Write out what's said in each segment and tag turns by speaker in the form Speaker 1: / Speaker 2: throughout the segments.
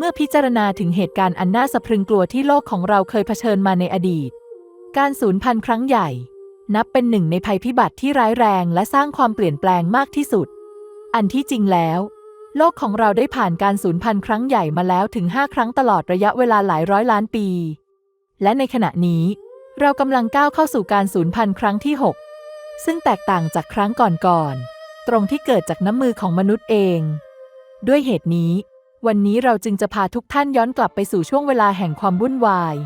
Speaker 1: เมื่อพิจารณาถึงเหตุการณ์อันน่าสะพรึงกลัวที่โลกของเราเคยเผชิญมาในอดีต การสูญพันธุ์ครั้งใหญ่ นับเป็นหนึ่งในภัยพิบัติที่ร้ายแรงและสร้างความเปลี่ยนแปลงมากที่สุด อันที่จริงแล้ว โลกของเราได้ผ่านการสูญพันธุ์ครั้งใหญ่มาแล้วถึง 5 ครั้งตลอดระยะเวลาหลายร้อยล้านปี และในขณะนี้ เรากำลังก้าวเข้าสู่การสูญพันธุ์ครั้งที่ 6 ซึ่งแตกต่างจากครั้งก่อนๆตรงที่เกิดจากน้ำมือของมนุษย์เอง ด้วยเหตุนี้ วันนี้เราจึงจะพาทุกท่านย้อนกลับไปสู่ช่วงเวลาแห่งความวุ่นวาย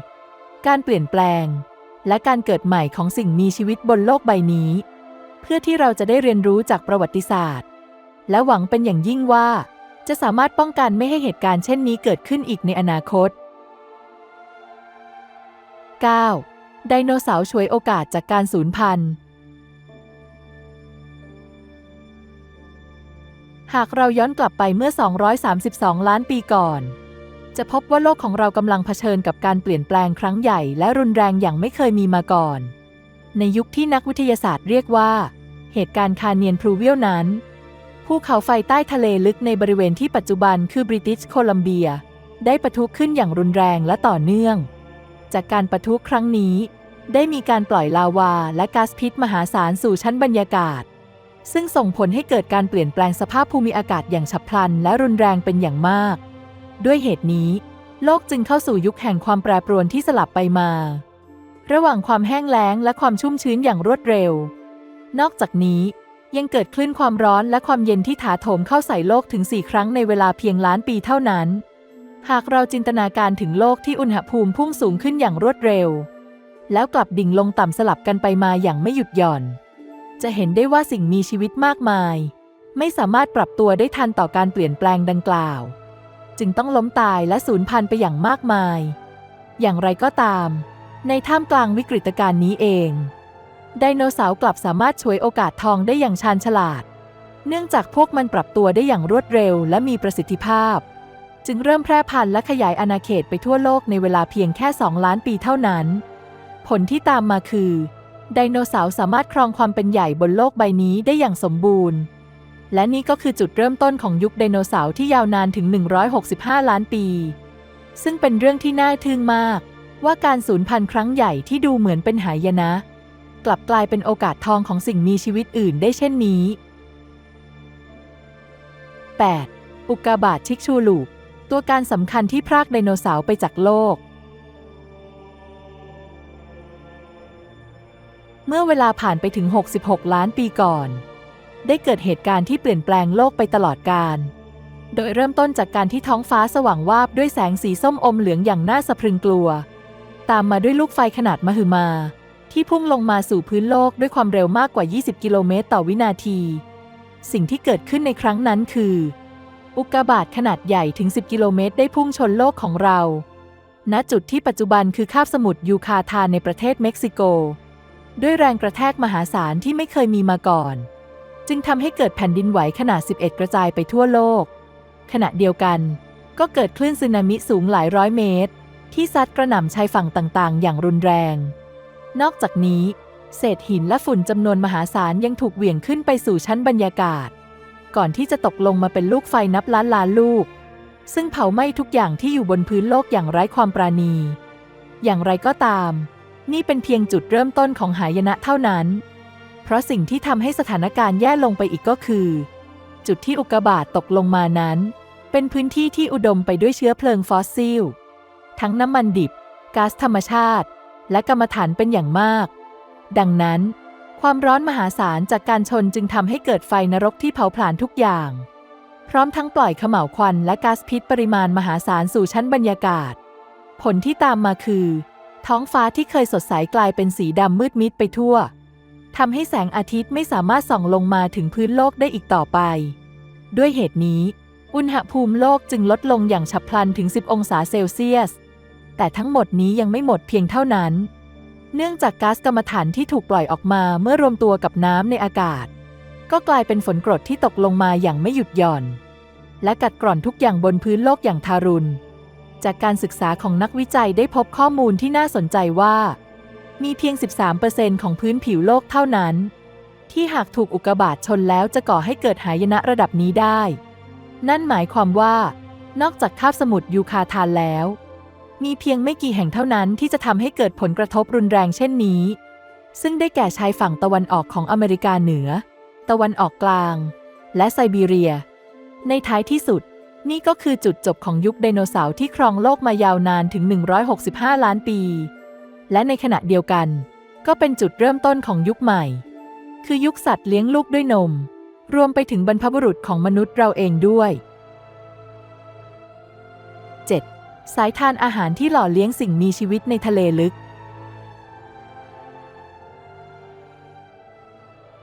Speaker 1: การเปลี่ยนแปลง และการเกิดใหม่ของสิ่งมีชีวิตบนโลกใบนี้ เพื่อที่เราจะได้เรียนรู้จากประวัติศาสตร์ และหวังเป็นอย่างยิ่งว่า จะสามารถป้องกันไม่ให้เหตุการณ์เช่นนี้เกิดขึ้นอีกในอนาคต 9. ไดโนเสาร์ฉวยโอกาสจากการสูญพันธุ์ หากเราย้อนกลับไปเมื่อ 232 ล้านปีก่อน จะพบว่าโลกของเรากำลังเผชิญกับการเปลี่ยนแปลงครั้งใหญ่และรุนแรงอย่างไม่เคยมีมาก่อน ในยุคที่นักวิทยาศาสตร์เรียกว่า เหตุการณ์คาเนียนพลูเวียลนั้น ภูเขาไฟใต้ทะเลลึกในบริเวณที่ปัจจุบันคือบริติชโคลัมเบีย ได้ปะทุขึ้นอย่างรุนแรงและต่อเนื่อง จากการปะทุครั้งนี้ ได้มีการปล่อยลาวาและก๊าซพิษมหาศาลสู่ชั้นบรรยากาศ ซึ่งส่งผลให้เกิดการเปลี่ยนแปลงสภาพภูมิอากาศอย่างฉับพลัน และรุนแรงเป็นอย่างมาก ด้วยเหตุนี้ โลกจึงเข้าสู่ยุคแห่งความแปรปรวนที่สลับไปมา ระหว่างความแห้งแล้งและความชุ่มชื้นอย่างรวดเร็ว นอกจากนี้ยังเกิดคลื่นความร้อนและความเย็นที่ถาโถมเข้าใส่โลกถึง 4 ครั้งในเวลาเพียงล้านปีเท่านั้น หากเราจินตนาการถึงโลกที่อุณหภูมิพุ่งสูงขึ้นอย่างรวดเร็ว แล้วกลับดิ่งลงต่ำสลับกันไปมาอย่างไม่หยุดหย่อน จะเห็นได้ว่าสิ่งมีชีวิตมากมาย ไม่สามารถปรับตัวได้ทันต่อการเปลี่ยนแปลงดังกล่าว จึงต้องล้มตายและสูญพันธุ์ไปอย่างมากมาย อย่างไรก็ตาม ในท่ามกลางวิกฤตการณ์นี้เอง ไดโนเสาร์กลับสามารถช่วยโอกาสทองได้อย่างชาญฉลาด เนื่องจากพวกมันปรับตัวได้อย่างรวดเร็วและมีประสิทธิภาพ จึงเริ่มแพร่พันธุ์และขยายอาณาเขตไปทั่วโลกในเวลาเพียงแค่ 2 ล้านปีเท่านั้น ผลที่ตามมาคือ ไดโนเสาร์สามารถครองความเป็นใหญ่บนโลกใบนี้ได้อย่างสมบูรณ์ และนี่ก็คือจุดเริ่มต้นของยุคไดโนเสาร์ที่ยาวนานถึง 165 ล้านปี ซึ่งเป็นเรื่องที่น่าทึ่งมาก ว่าการสูญพันธุ์ครั้งใหญ่ที่ดูเหมือนเป็นหายนะ กลับกลายเป็นโอกาสทองของสิ่งมีชีวิตอื่นได้เช่นนี้ 8. อุกกาบาตชิกชูลูปตัวการสำคัญที่พรากไดโนเสาร์ไปจากโลก เมื่อเวลาผ่านไปถึง 66 ล้านปีก่อน ได้เกิดเหตุการณ์ที่เปลี่ยนแปลงโลกไปตลอดกาล โดยเริ่มต้นจากการที่ท้องฟ้าสว่างวาบด้วยแสงสีส้มอมเหลืองอย่างน่าสะพรึงกลัว ตามมาด้วยลูกไฟขนาดมหึมา ที่พุ่งลงมาสู่พื้นโลกด้วยความเร็วมากกว่า 20 กิโลเมตรต่อวินาที สิ่งที่เกิดขึ้นในครั้งนั้นคือ อุกกาบาตขนาดใหญ่ถึง 10 กิโลเมตรได้พุ่งชนโลกของเรา ณ จุดที่ปัจจุบันคือคาบสมุทรยูคาทานในประเทศเม็กซิโก ด้วยแรงกระแทกมหาศาลที่ไม่เคยมีมาก่อน จึงทำให้เกิดแผ่นดินไหวขนาด 11 กระจายไปทั่วโลก ขณะเดียวกัน ก็เกิดคลื่นสึนามิสูงหลายร้อยเมตร ที่ซัดกระหน่ำชายฝั่งต่างๆ อย่างรุนแรง นอกจากนี้ เศษหินและฝุ่นจำนวนมหาศาลยังถูกเหวี่ยงขึ้นไปสู่ชั้นบรรยากาศ ก่อนที่จะตกลงมาเป็นลูกไฟนับล้านล้านลูก ซึ่งเผาไหม้ทุกอย่างที่อยู่บนพื้นโลกอย่างไร้ความปราณี อย่างไรก็ตาม นี่เป็นเพียงจุดเริ่มต้นของหายนะเท่านั้น เพราะสิ่งที่ทำให้สถานการณ์แย่ลงไปอีกก็คือ จุดที่อุกกาบาตตกลงมานั้น เป็นพื้นที่ที่อุดมไปด้วยเชื้อเพลิงฟอสซิล ทั้งน้ำมันดิบก๊าซธรรมชาติ และกรรมฐานเป็นอย่างมาก ดังนั้น ความร้อนมหาศาลจากการชนจึงทำให้เกิดไฟนรกที่เผาผลาญทุกอย่าง พร้อมทั้งปล่อยขม่าวควันและก๊าซพิษปริมาณมหาศาลสู่ชั้นบรรยากาศ ผลที่ตามมาคือ ท้องฟ้าที่เคยสดใสกลายเป็นสีดำมืดมิดไปทั่วทำให้แสงอาทิตย์ไม่สามารถส่องลงมาถึงพื้นโลกได้อีกต่อไป ด้วยเหตุนี้ อุณหภูมิโลกจึงลดลงอย่างฉับพลันถึง 10 องศาเซลเซียส แต่ทั้งหมดนี้ยังไม่หมดเพียงเท่านั้น เนื่องจากก๊าซกรรมฐานที่ถูกปล่อยออกมาเมื่อรวมตัวกับน้ำในอากาศ ก็กลายเป็นฝนกรดที่ตกลงมาอย่างไม่หยุดหย่อน และกัดกร่อนทุกอย่างบนพื้นโลกอย่างทารุณ จากการศึกษาของนักวิจัยได้พบข้อมูลที่น่าสนใจว่า มีเพียง 13%ของพื้นผิวโลกเท่านั้น ที่หากถูกอุกกาบาตชนแล้วจะก่อให้เกิดหายนะระดับนี้ได้ นั่นหมายความว่า นอกจากคาบสมุทรยูคาทานแล้ว มีเพียงไม่กี่แห่งเท่านั้นที่จะทำให้เกิดผลกระทบรุนแรงเช่นนี้ ซึ่งได้แก่ชายฝั่งตะวันออกของอเมริกาเหนือ ตะวันออกกลาง และไซบีเรีย ในท้ายที่สุด นี่ก็คือจุดจบของยุคไดโนเสาร์ที่ครองโลกมายาวนานถึง 165 ล้านปี และในขณะเดียวกัน ก็เป็นจุดเริ่มต้นของยุคใหม่ คือยุคสัตว์เลี้ยงลูกด้วยนม รวมไปถึงบรรพบุรุษของมนุษย์เราเองด้วย 7. สายทานอาหารที่หล่อเลี้ยงสิ่งมีชีวิตในทะเลลึก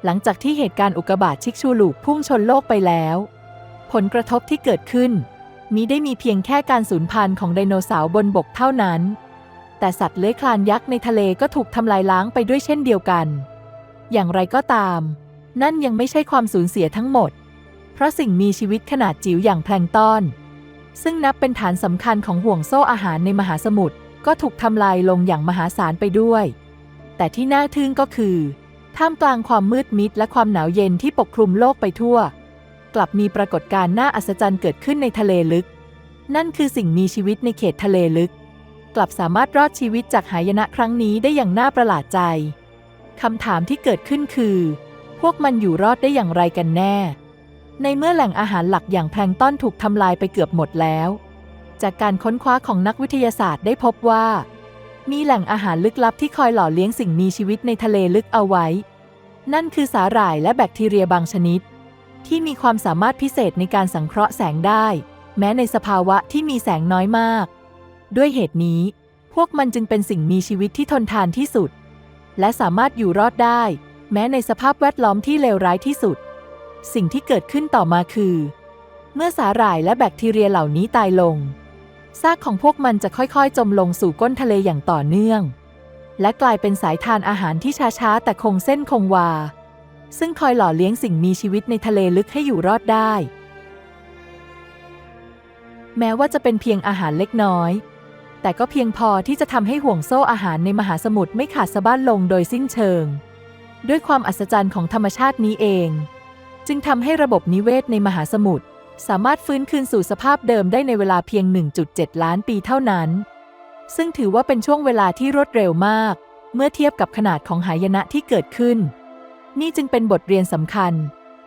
Speaker 1: หลังจากที่เหตุการณ์อุกกาบาตชิกชูลูกพุ่งชนโลกไปแล้ว ผลกระทบที่เกิดขึ้นมิได้มีเพียงแค่การสูญพันธุ์ของไดโนเสาร์บนบกเท่านั้น แต่สัตว์เลื้อยคลานยักษ์ในทะเลก็ถูกทำลายล้างไปด้วยเช่นเดียวกัน อย่างไรก็ตาม นั่นยังไม่ใช่ความสูญเสียทั้งหมด เพราะสิ่งมีชีวิตขนาดจิ๋วอย่างแพลงตอน ซึ่งนับเป็นฐานสำคัญของห่วงโซ่อาหารในมหาสมุทรก็ถูกทำลายลงอย่างมหาศาลไปด้วย แต่ที่น่าทึ่งก็คือ ท่ามกลางความมืดมิดและความหนาวเย็นที่ปกคลุมโลกไปทั่ว ลับมีปรากฏการณ์น่าอัศจรรย์เกิดขึ้นในทะเลลึก นั่นคือสิ่งมีชีวิตในเขตทะเลลึก กลับสามารถรอดชีวิตจากหายนะครั้งนี้ได้อย่างน่าประหลาดใจคำถามที่เกิดขึ้นคือ พวกมันอยู่รอดได้อย่างไรกันแน่ ในเมื่อแหล่งอาหารหลักอย่างแพลงต้อนถูกทำลายไปเกือบหมดแล้ว จากการค้นคว้าของนักวิทยาศาสตร์ได้พบว่า มีแหล่งอาหารลึกลับที่คอยหล่อเลี้ยงสิ่งมีชีวิตในทะเลลึกเอาไว้ นั่นคือสาหร่ายและแบคทีเรียบางชนิด ที่มีความสามารถพิเศษในการสังเคราะห์แสงได้ แม้ในสภาวะที่มีแสงน้อยมาก ด้วยเหตุนี้ พวกมันจึงเป็นสิ่งมีชีวิตที่ทนทานที่สุด และสามารถอยู่รอดได้ แม้ในสภาพแวดล้อมที่เลวร้ายที่สุด สิ่งที่เกิดขึ้นต่อมาคือ เมื่อสาหร่ายและแบคทีเรียเหล่านี้ตายลงซากของพวกมันจะค่อยๆ จมลงสู่ก้นทะเลอย่างต่อเนื่อง และกลายเป็นสายทานอาหารที่ช้าๆ แต่คงเส้นคงวา ซึ่งคอยหล่อเลี้ยงสิ่งมีชีวิตในทะเลลึกให้อยู่รอดได้ แม้ว่าจะเป็นเพียงอาหารเล็กน้อย แต่ก็เพียงพอที่จะทำให้ห่วงโซ่อาหารในมหาสมุทรไม่ขาดสะบั้นลงโดยสิ้นเชิง ด้วยความอัศจรรย์ของธรรมชาตินี้เอง จึงทำให้ระบบนิเวศในมหาสมุทรสามารถฟื้นคืนสู่สภาพเดิมได้ในเวลาเพียง 1.7 ล้านปีเท่านั้น ซึ่งถือว่าเป็นช่วงเวลาที่รวดเร็วมาก เมื่อเทียบกับขนาดของหายนะที่เกิดขึ้น นี่จึงเป็นบทเรียนสำคัญ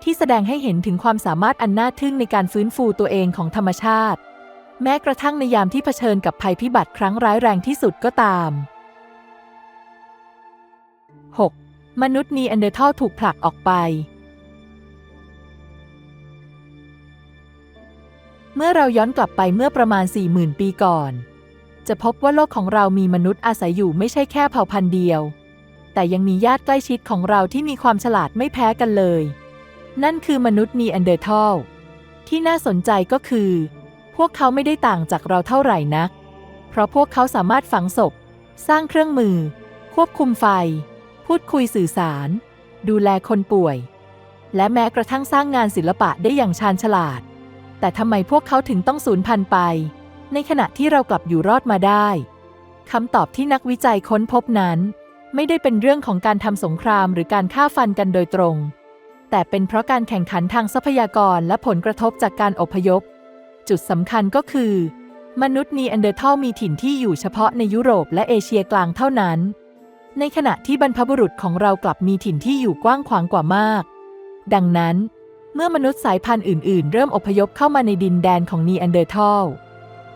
Speaker 1: ที่แสดงให้เห็นถึงความสามารถอันน่าทึ่งในการฟื้นฟูตัวเองของธรรมชาติ แม้กระทั่งในยามที่เผชิญกับภัยพิบัติครั้งร้ายแรงที่สุดก็ตาม 6. มนุษย์นีแอนเดอร์ทัลถูกผลักออกไป เมื่อเราย้อนกลับไปเมื่อประมาณ 40,000 ปีก่อน จะพบว่าโลกของเรามีมนุษย์อาศัยอยู่ไม่ใช่แค่เผ่าพันธุ์เดียว แต่ยังมีญาติใกล้ชิดของเราที่มีความฉลาดไม่แพ้กันเลย นั่นคือมนุษย์นีแอนเดอร์ทัลที่น่าสนใจก็คือ พวกเขาไม่ได้ต่างจากเราเท่าไหร่นัก เพราะพวกเขาสามารถฝังศพ สร้างเครื่องมือ ควบคุมไฟ พูดคุยสื่อสาร ดูแลคนป่วย และแม้กระทั่งสร้างงานศิลปะได้อย่างชาญฉลาด แต่ทำไมพวกเขาถึงต้องสูญพันธุ์ไป ในขณะที่เรากลับอยู่รอดมาได้คำตอบที่นักวิจัยค้นพบนั้น ไม่ได้เป็นเรื่องของการทำสงครามหรือการฆ่าฟันกันโดยตรง แต่เป็นเพราะการแข่งขันทางทรัพยากรและผลกระทบจากการอพยพ จุดสำคัญก็คือ มนุษย์นีแอนเดอร์ทัลมีถิ่นที่อยู่เฉพาะในยุโรปและเอเชียกลางเท่านั้น ในขณะที่บรรพบุรุษของเรากลับมีถิ่นที่อยู่กว้างขวางกว่ามาก ดังนั้น เมื่อมนุษย์สายพันธุ์อื่น ๆ เริ่มอพยพเข้ามาในดินแดนของนีแอนเดอร์ทัล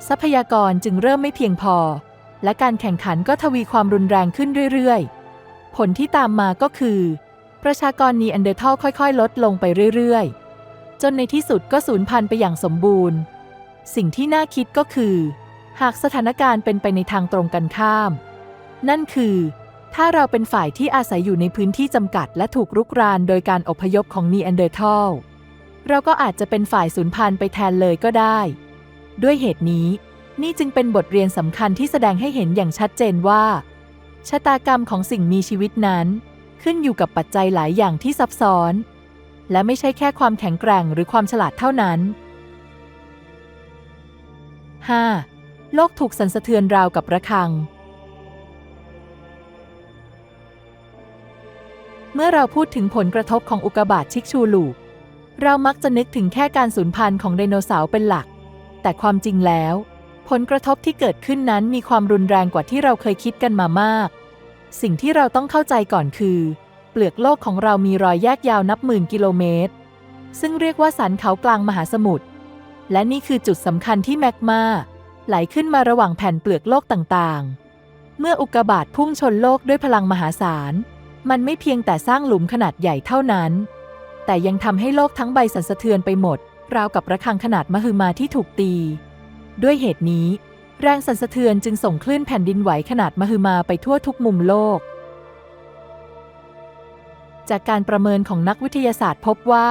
Speaker 1: ทรัพยากรจึงเริ่มไม่เพียงพอ และการแข่งขันก็ทวีความรุนแรงขึ้นเรื่อยๆ ผลที่ตามมาก็คือ ประชากรนีแอนเดอร์ทัลค่อยๆ ลดลงไปเรื่อยๆ จนในที่สุดก็สูญพันธุ์ไปอย่างสมบูรณ์ สิ่งที่น่าคิดก็คือ หากสถานการณ์เป็นไปในทางตรงกันข้าม นั่นคือ ถ้าเราเป็นฝ่ายที่อาศัยอยู่ในพื้นที่จำกัด และถูกรุกรานโดยการอพยพของนีแอนเดอร์ทัลเราก็อาจจะเป็นฝ่ายสูญพันธุ์ไปแทนเลยก็ได้ ด้วยเหตุนี้ นี่จึงเป็นบทเรียนสำคัญที่แสดงให้เห็นอย่างชัดเจนว่า ชะตากรรมของสิ่งมีชีวิตนั้น ขึ้นอยู่กับปัจจัยหลายอย่างที่ซับซ้อน และไม่ใช่แค่ความแข็งแกร่งหรือความฉลาดเท่านั้น 5. โลกถูกสั่นสะเทือนราวกับระฆัง เมื่อเราพูดถึงผลกระทบของอุกกาบาตชิกชูลูกเรามักจะนึกถึงแค่การสูญพันธุ์ของไดโนเสาร์เป็นหลัก แต่ความจริงแล้ว ผลกระทบที่เกิดขึ้นนั้นมีความรุนแรงกว่าที่เราเคยคิดกันมามาก สิ่งที่เราต้องเข้าใจก่อนคือ เปลือกโลกของเรามีรอยแยกยาวนับหมื่นกิโลเมตร ซึ่งเรียกว่าสันเขากลางมหาสมุทร และนี่คือจุดสำคัญที่แมกมาไหลขึ้นมาระหว่างแผ่นเปลือกโลกต่างๆ เมื่ออุกกาบาตพุ่งชนโลกด้วยพลังมหาศาล มันไม่เพียงแต่สร้างหลุมขนาดใหญ่เท่านั้น แต่ยังทำให้โลกทั้งใบสั่นสะเทือนไปหมด ราวกับระฆังขนาดมหึมาที่ถูกตี ด้วยเหตุนี้ แรงสั่นสะเทือนจึงส่งคลื่นแผ่นดินไหวขนาดมหึมาไปทั่วทุกมุมโลก จากการประเมินของนักวิทยาศาสตร์พบว่า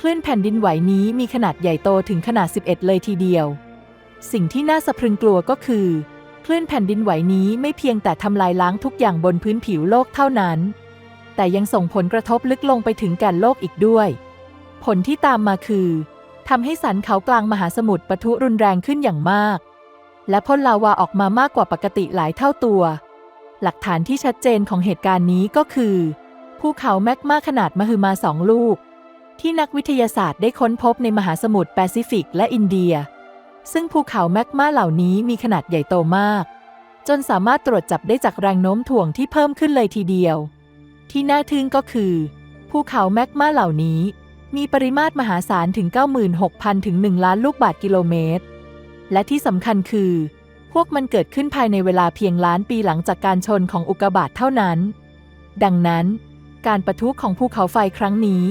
Speaker 1: คลื่นแผ่นดินไหวนี้มีขนาดใหญ่โตถึงขนาด 11 เลยทีเดียว สิ่งที่น่าสะพรึงกลัวก็คือ คลื่นแผ่นดินไหวนี้ไม่เพียงแต่ทำลายล้างทุกอย่างบนพื้นผิวโลกเท่านั้น แต่ยังส่งผลกระทบลึกลงไปถึงแก่นโลกอีกด้วย ผลที่ตามมาคือ ทำให้สันเขากลางมหาสมุทรปะทุรุนแรงขึ้นอย่างมาก และพ่นลาวาออกมามากกว่าปกติหลายเท่าตัว หลักฐานที่ชัดเจนของเหตุการณ์นี้ก็คือภูเขาแมกมาขนาดมหึมาสองลูก ที่นักวิทยาศาสตร์ได้ค้นพบในมหาสมุทรแปซิฟิกและอินเดีย ซึ่งภูเขาแมกมาเหล่านี้มีขนาดใหญ่โตมาก จนสามารถตรวจจับได้จากแรงโน้มถ่วงที่เพิ่มขึ้นเลยทีเดียว ที่น่าทึ่งก็คือ ภูเขาแมกมาเหล่านี้ มีปริมาตรมหาศาลถึง 96,000 ถึง 1 ล้านลูกบาศก์กิโลเมตร และที่สำคัญคือ พวกมันเกิดขึ้นภายในเวลาเพียงล้านปีหลังจากการชนของอุกกาบาตเท่านั้น ดังนั้น การประทุของภูเขาไฟครั้งนี้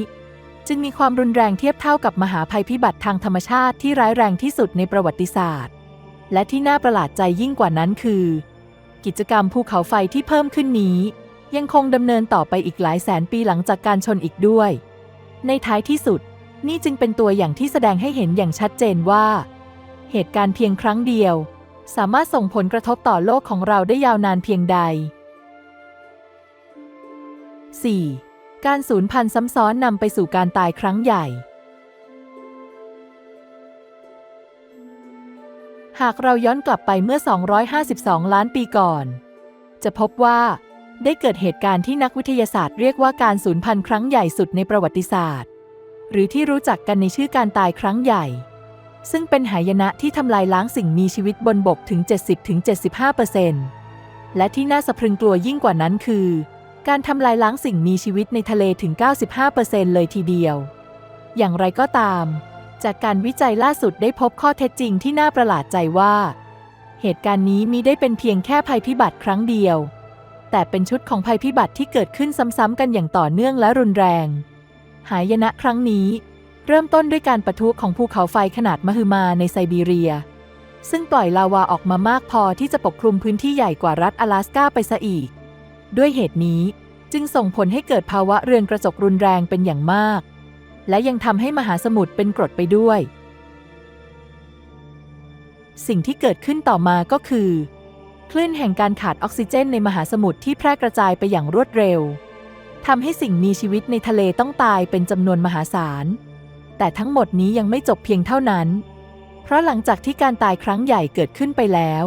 Speaker 1: จึงมีความรุนแรงเทียบเท่ากับมหาภัยพิบัติทางธรรมชาติที่ร้ายแรงที่สุดในประวัติศาสตร์ และที่น่าประหลาดใจยิ่งกว่านั้นคือ กิจกรรมภูเขาไฟที่เพิ่มขึ้นนี้ ยังคงดำเนินต่อไปอีกหลายแสนปีหลังจากการชนอีกด้วย ในท้ายที่สุด นี่จึงเป็นตัวอย่างที่แสดงให้เห็นอย่างชัดเจนว่า เหตุการณ์เพียงครั้งเดียว สามารถส่งผลกระทบต่อโลกของเราได้ยาวนานเพียงใด 4. การสูญพันธุ์ซ้ำซ้อนนำไปสู่การตายครั้งใหญ่ หากเราย้อนกลับไปเมื่อ 252 ล้านปีก่อน จะพบว่า ได้เกิดเหตุการณ์ที่นักวิทยาศาสตร์เรียกว่าการสูญพันธุ์ครั้งใหญ่สุดในประวัติศาสตร์ หรือที่รู้จักกันในชื่อการตายครั้งใหญ่ ซึ่งเป็นหายนะที่ทำลายล้างสิ่งมีชีวิตบนบกถึง 70-75%และที่น่าสะพรึงกลัวยิ่งกว่านั้นคือ การทำลายล้างสิ่งมีชีวิตในทะเลถึง 95%เลยทีเดียว อย่างไรก็ตาม จากการวิจัยล่าสุดได้พบข้อเท็จจริงที่น่าประหลาดใจว่า เหตุการณ์นี้มีได้เป็นเพียงแค่ภัยพิบัติครั้งเดียว แต่เป็นชุดของภัยพิบัติที่เกิดขึ้นซ้ำๆกันอย่างต่อเนื่องและรุนแรง หายนะครั้งนี้ เริ่มต้นด้วยการประทุของภูเขาไฟขนาดมหึมาในไซบีเรีย ซึ่งปล่อยลาวาออกมามากพอที่จะปกคลุมพื้นที่ใหญ่กว่ารัฐ阿拉สกาไปซะอีก ด้วยเหตุนี้จึงส่งผลให้เกิดภาวะเรือนกระจกรุนแรงเป็นอย่างมาก และยังทำให้มหาสมุทรเป็นกรดไปด้วย สิ่งที่เกิดขึ้นต่อมาก็คือ คลื่นแห่งการขาดออกซิเจนในมหาสมุทรที่แพร่กระจายไปอย่างรวดเร็วทำให้สิ่งมีชีวิตในทะเลต้องตายเป็นจำนวนมหาศาล แต่ทั้งหมดนี้ยังไม่จบเพียงเท่านั้น เพราะหลังจากที่การตายครั้งใหญ่เกิดขึ้นไปแล้ว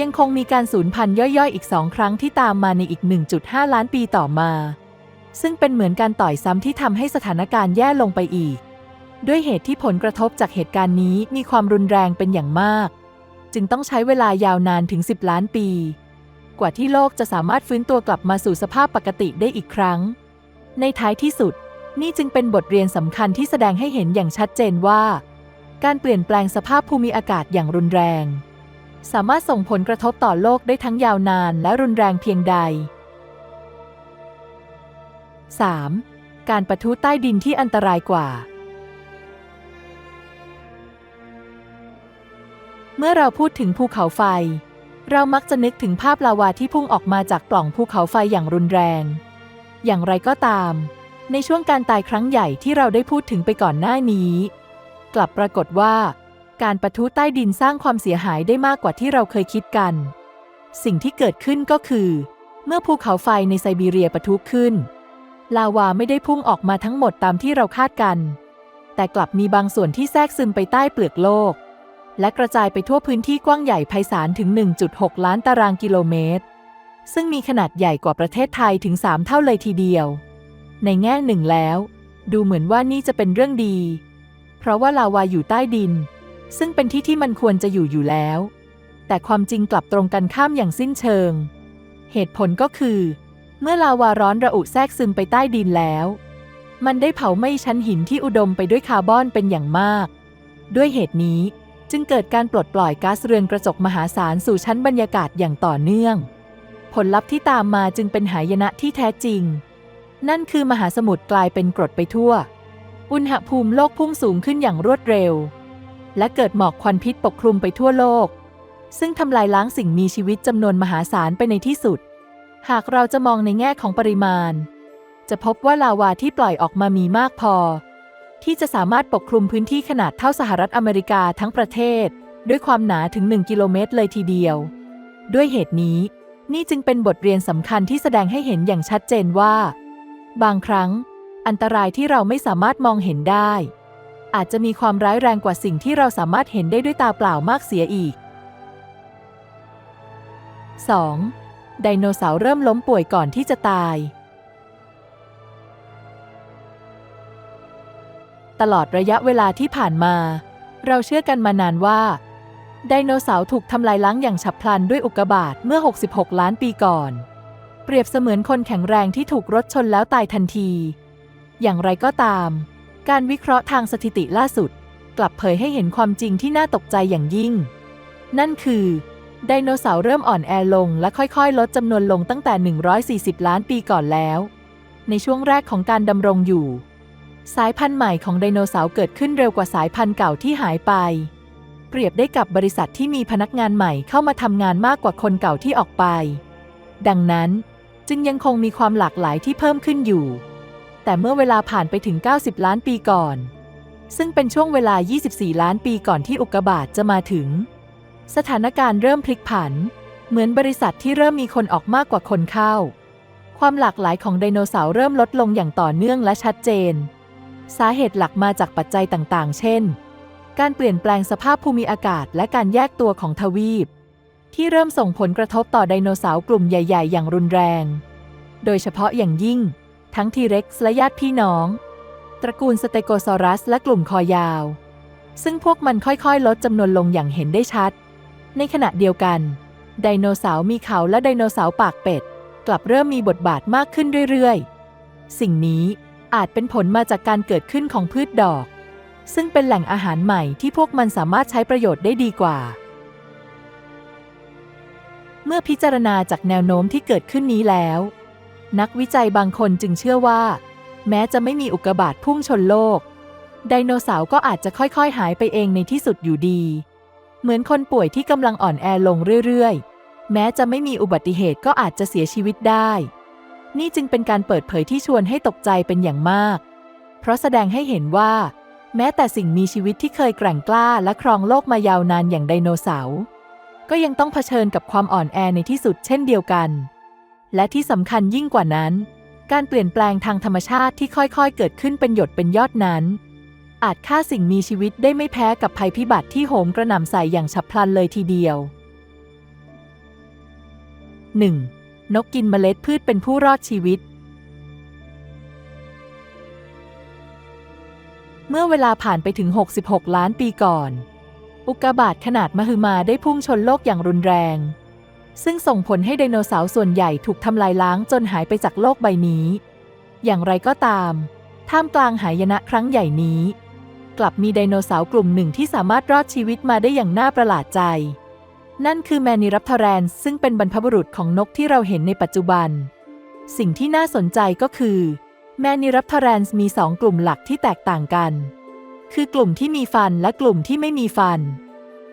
Speaker 1: ยังคงมีการสูญพันธุ์ย่อยๆ อีกสองครั้งที่ตามมาในอีก 1.5 ล้านปีต่อมา ซึ่งเป็นเหมือนการต่อยซ้ำที่ทำให้สถานการณ์แย่ลงไปอีก ด้วยเหตุที่ผลกระทบจากเหตุการณ์นี้มีความรุนแรงเป็นอย่างมาก จึงต้องใช้เวลายาวนานถึง 10 ล้านปี กว่าที่โลกจะสามารถฟื้นตัวกลับมาสู่สภาพปกติได้อีกครั้ง ในท้ายที่สุด นี่จึงเป็นบทเรียนสำคัญที่แสดงให้เห็นอย่างชัดเจนว่า การเปลี่ยนแปลงสภาพภูมิอากาศอย่างรุนแรง สามารถส่งผลกระทบต่อโลกได้ทั้งยาวนานและรุนแรงเพียงใด 3. การปะทุใต้ดินที่อันตรายกว่า เมื่อเราพูดถึงภูเขาไฟ เรามักจะนึกถึงภาพลาวาที่พุ่งออกมาจากปล่องภูเขาไฟอย่างรุนแรง อย่างไรก็ตาม ในช่วงการตายครั้งใหญ่ที่เราได้พูดถึงไปก่อนหน้านี้ กลับปรากฏว่า การปะทุใต้ดินสร้างความเสียหายได้มากกว่าที่เราเคยคิดกัน สิ่งที่เกิดขึ้นก็คือ เมื่อภูเขาไฟในไซบีเรียปะทุขึ้น ลาวาไม่ได้พุ่งออกมาทั้งหมดตามที่เราคาดกัน แต่กลับมีบางส่วนที่แทรกซึมไปใต้เปลือกโลก และกระจายไปทั่วพื้นที่กว้างใหญ่ไพศาลถึง 1.6 ล้านตารางกิโลเมตร ซึ่งมีขนาดใหญ่กว่าประเทศไทยถึง 3 เท่าเลยทีเดียว ในแง่หนึ่งแล้ว ดูเหมือนว่านี่จะเป็นเรื่องดี เพราะว่าลาวาอยู่ใต้ดิน ซึ่งเป็นที่ที่มันควรจะอยู่อยู่แล้ว แต่ความจริงกลับตรงกันข้ามอย่างสิ้นเชิง เหตุผลก็คือ เมื่อลาวาร้อนระอุแทรกซึมไปใต้ดินแล้ว มันได้เผาไหม้ชั้นหินที่อุดมไปด้วยคาร์บอนเป็นอย่างมาก ด้วยเหตุนี้ จึงเกิดการปลดปล่อยก๊าซเรือนกระจกมหาศาลสู่ชั้นบรรยากาศอย่างต่อเนื่อง ผลลัพธ์ที่ตามมาจึงเป็นหายนะที่แท้จริง นั่นคือมหาสมุทรกลายเป็นกรดไปทั่ว อุณหภูมิโลกพุ่งสูงขึ้นอย่างรวดเร็ว และเกิดหมอกควันพิษปกคลุมไปทั่วโลก ซึ่งทำลายล้างสิ่งมีชีวิตจำนวนมหาศาลไปในที่สุด หากเราจะมองในแง่ของปริมาณ จะพบว่าลาวาที่ปล่อยออกมามีมากพอ ที่จะสามารถปกคลุมพื้นที่ขนาดเท่าสหรัฐอเมริกาทั้งประเทศ ด้วยความหนาถึง 1 กิโลเมตรเลยทีเดียว ด้วยเหตุนี้ นี่จึงเป็นบทเรียนสำคัญที่แสดงให้เห็นอย่างชัดเจนว่า บางครั้ง อันตรายที่เราไม่สามารถมองเห็นได้ อาจจะมีความร้ายแรงกว่าสิ่งที่เราสามารถเห็นได้ด้วยตาเปล่ามากเสียอีก 2. ไดโนเสาร์เริ่มล้มป่วยก่อนที่จะตาย ตลอดระยะเวลาที่ผ่านมา เราเชื่อกันมานานว่า ไดโนเสาร์ถูกทำลายล้างอย่างฉับพลันด้วยอุกกาบาตเมื่อ 66 ล้านปีก่อน เปรียบเสมือนคนแข็งแรงที่ถูกรถชนแล้วตายทันที อย่างไรก็ตาม การวิเคราะห์ทางสถิติล่าสุด กลับเผยให้เห็นความจริงที่น่าตกใจอย่างยิ่ง นั่นคือไดโนเสาร์เริ่มอ่อนแอลงและค่อยๆ ลดจำนวนลงตั้งแต่ 140 ล้านปีก่อนแล้ว ในช่วงแรกของการดำรงอยู่ สายพันธุ์ใหม่ของไดโนเสาร์เกิดขึ้นเร็วกว่าสายพันธุ์เก่าที่หายไป เปรียบได้กับบริษัทที่มีพนักงานใหม่เข้ามาทำงานมากกว่าคนเก่าที่ออกไป ดังนั้นจึงยังคงมีความหลากหลายที่เพิ่มขึ้นอยู่ แต่เมื่อเวลาผ่านไปถึง 90 ล้านปีก่อน ซึ่งเป็นช่วงเวลา 24 ล้านปีก่อนที่อุกกาบาตจะมาถึง สถานการณ์เริ่มพลิกผัน เหมือนบริษัทที่เริ่มมีคนออกมากกว่าคนเข้า ความหลากหลายของไดโนเสาร์เริ่มลดลงอย่างต่อเนื่องและชัดเจน สาเหตุหลักมาจากปัจจัยต่างๆ เช่น การเปลี่ยนแปลงสภาพภูมิอากาศและการแยกตัวของทวีป ที่เริ่มส่งผลกระทบต่อไดโนเสาร์กลุ่มใหญ่ ๆ อย่างรุนแรง โดยเฉพาะอย่างยิ่ง ทั้งทีเร็กซ์และญาติพี่น้อง ตระกูลสเตโกซอรัส และกลุ่มคอยาว ซึ่งพวกมันค่อยๆ ลดจำนวนลงอย่างเห็นได้ชัด ในขณะเดียวกัน ไดโนเสาร์มีเขาและไดโนเสาร์ปากเป็ด กลับเริ่มมีบทบาทมากขึ้นเรื่อยๆ สิ่งนี้ อาจเป็นผลมาจากการเกิดขึ้นของพืชดอก ซึ่งเป็นแหล่งอาหารใหม่ที่พวกมันสามารถใช้ประโยชน์ได้ดีกว่า เมื่อพิจารณาจากแนวโน้มที่เกิดขึ้นนี้แล้ว นักวิจัยบางคนจึงเชื่อว่า แม้จะไม่มีอุกกาบาตพุ่งชนโลก ไดโนเสาร์ก็อาจจะค่อยๆ หายไปเองในที่สุดอยู่ดี เหมือนคนป่วยที่กำลังอ่อนแอลงเรื่อยๆ แม้จะไม่มีอุบัติเหตุก็อาจจะเสียชีวิตได้ นี่จึงเป็นการเปิดเผยที่ชวนให้ตกใจเป็นอย่างมาก เพราะแสดงให้เห็นว่า แม้แต่สิ่งมีชีวิตที่เคยแกร่งกล้าและครองโลกมายาวนานอย่างไดโนเสาร์ ก็ยังต้องเผชิญกับความอ่อนแอในที่สุดเช่นเดียวกัน และที่สำคัญยิ่งกว่านั้น การเปลี่ยนแปลงทางธรรมชาติที่ค่อยๆ เกิดขึ้นเป็นหยดเป็นยอดนั้น อาจฆ่าสิ่งมีชีวิตได้ไม่แพ้กับภัยพิบัติที่โหมกระหน่ำใส่อย่างฉับพลันเลยทีเดียว 1. นกกินเมล็ดพืชเป็นผู้รอดชีวิต เมื่อเวลาผ่านไปถึง 66 ล้านปีก่อน อุกกาบาตขนาดมหึมาได้พุ่งชนโลกอย่างรุนแรง ซึ่งส่งผลให้ไดโนเสาร์ส่วนใหญ่ถูกทำลายล้างจนหายไปจากโลกใบนี้ อย่างไรก็ตาม ท่ามกลางหายนะครั้งใหญ่นี้ กลับมีไดโนเสาร์กลุ่มหนึ่งที่สามารถรอดชีวิตมาได้อย่างน่าประหลาดใจ นั่นคือแมนิรับทแรนซึ่งเป็นบรรพบุรุษของนกที่เราเห็นในปัจจุบัน สิ่งที่น่าสนใจก็คือ แมนิรับทแรนมีสองกลุ่มหลักที่แตกต่างกัน คือกลุ่มที่มีฟันและกลุ่มที่ไม่มีฟัน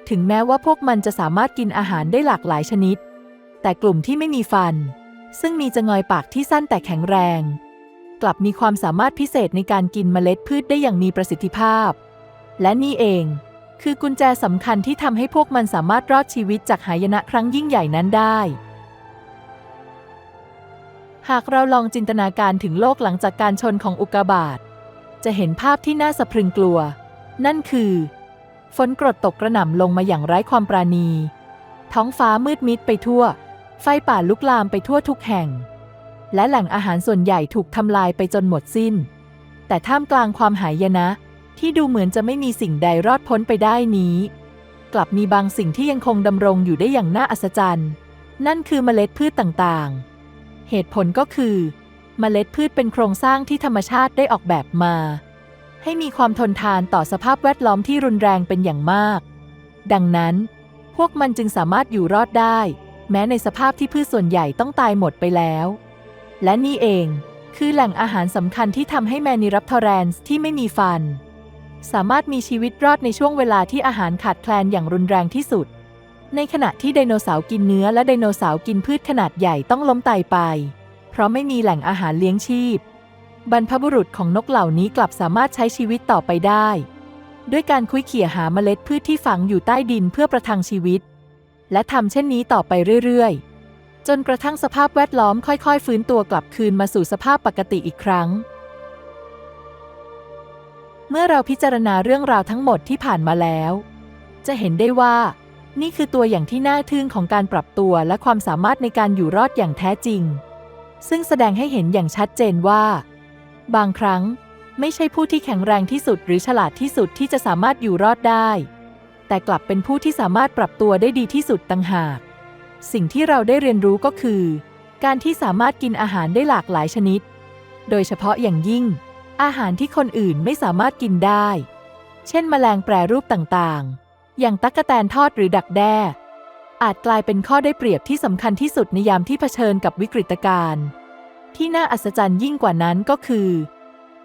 Speaker 1: ถึงแม้ว่าพวกมันจะสามารถกินอาหารได้หลากหลายชนิด แต่กลุ่มที่ไม่มีฟัน ซึ่งมีจงอยปากที่สั้นแต่แข็งแรง กลับมีความสามารถพิเศษในการกินเมล็ดพืชได้อย่างมีประสิทธิภาพ และนี่เอง คือกุญแจสำคัญที่ทำให้พวกมันสามารถรอดชีวิตจากหายนะครั้งยิ่งใหญ่นั้นได้ หากเราลองจินตนาการถึงโลกหลังจากการชนของอุกกาบาต จะเห็นภาพที่น่าสะพรึงกลัว นั่นคือ ฝนกรดตกกระหน่ำลงมาอย่างไร้ความปราณี ท้องฟ้ามืดมิดไปทั่ว ไฟป่าลุกลามไปทั่วทุกแห่ง และแหล่งอาหารส่วนใหญ่ถูกทำลายไปจนหมดสิ้น แต่ท่ามกลางความหายนะ ที่ดูเหมือนจะไม่มีสิ่งใดรอดพ้นไปได้นี้ กลับมีบางสิ่งที่ยังคงดำรงอยู่ได้อย่างน่าอัศจรรย์ นั่นคือเมล็ดพืชต่างๆ เหตุผลก็คือ เมล็ดพืชเป็นโครงสร้างที่ธรรมชาติได้ออกแบบมา ให้มีความทนทานต่อสภาพแวดล้อมที่รุนแรงเป็นอย่างมาก ดังนั้น พวกมันจึงสามารถอยู่รอดได้ แม้ในสภาพที่พืชส่วนใหญ่ต้องตายหมดไปแล้ว และนี่เองคือแหล่งอาหารสำคัญที่ทำให้แมนิรับทอแรนส์ที่ไม่มีฟัน สามารถมีชีวิตรอดในช่วงเวลาที่อาหารขาดแคลนอย่างรุนแรงที่สุด ในขณะที่ไดโนเสาร์กินเนื้อและไดโนเสาร์กินพืชขนาดใหญ่ต้องล้มตายไป เพราะไม่มีแหล่งอาหารเลี้ยงชีพ บรรพบุรุษของนกเหล่านี้กลับสามารถใช้ชีวิตต่อไปได้ ด้วยการคุยเขี่ยหาเมล็ดพืชที่ฝังอยู่ใต้ดินเพื่อประทังชีวิต และทำเช่นนี้ต่อไปเรื่อยๆ จนกระทั่งสภาพแวดล้อมค่อยๆ ฟื้นตัวกลับคืนมาสู่สภาพปกติอีกครั้ง เมื่อเราพิจารณาเรื่องราวทั้งหมดที่ผ่านมาแล้ว จะเห็นได้ว่า นี่คือตัวอย่างที่น่าทึ่งของการปรับตัวและความสามารถในการอยู่รอดอย่างแท้จริง ซึ่งแสดงให้เห็นอย่างชัดเจนว่า บางครั้งไม่ใช่ผู้ที่แข็งแรงที่สุดหรือฉลาดที่สุดที่จะสามารถอยู่รอดได้ แต่กลับเป็นผู้ที่สามารถปรับตัวได้ดีที่สุดต่างหาก สิ่งที่เราได้เรียนรู้ก็คือ การที่สามารถกินอาหารได้หลากหลายชนิด โดยเฉพาะอย่างยิ่ง อาหารที่คนอื่นไม่สามารถกินได้ เช่นแมลงแปรรูปต่างๆ อย่างตั๊กแตนทอดหรือดักแด้ อาจกลายเป็นข้อได้เปรียบที่สำคัญที่สุดในยามที่เผชิญกับวิกฤตการณ์ ที่น่าอัศจรรย์ยิ่งกว่านั้นก็คือ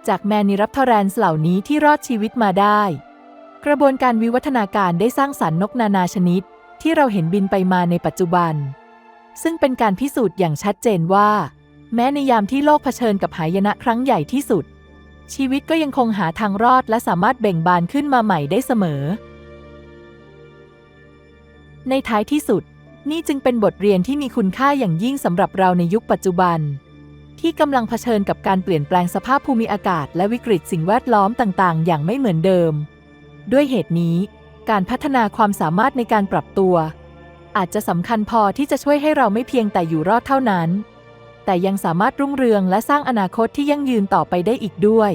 Speaker 1: จากแมนิรับทอแรนส์เหล่านี้ที่รอดชีวิตมาได้ กระบวนการวิวัฒนาการได้สร้างสรรค์นกนานาชนิด ที่เราเห็นบินไปมาในปัจจุบัน ซึ่งเป็นการพิสูจน์อย่างชัดเจนว่า แม้ในยามที่โลกเผชิญกับหายนะครั้งใหญ่ที่สุด ชีวิตก็ยังคงหาทางรอดและสามารถเบ่งบานขึ้นมาใหม่ได้เสมอ ในท้ายที่สุด นี่จึงเป็นบทเรียนที่มีคุณค่าอย่างยิ่งสำหรับเราในยุคปัจจุบัน ที่กำลังเผชิญกับการเปลี่ยนแปลงสภาพภูมิอากาศ และวิกฤตสิ่งแวดล้อมต่างๆ อย่างไม่เหมือนเดิม ด้วยเหตุนี้ การพัฒนาความสามารถในการปรับตัว อาจจะสำคัญพอที่จะช่วยให้เราไม่เพียงแต่อยู่รอดเท่านั้น แต่ยังสามารถรุ่งเรืองและสร้างอนาคตที่ยั่งยืนต่อไปได้อีกด้วย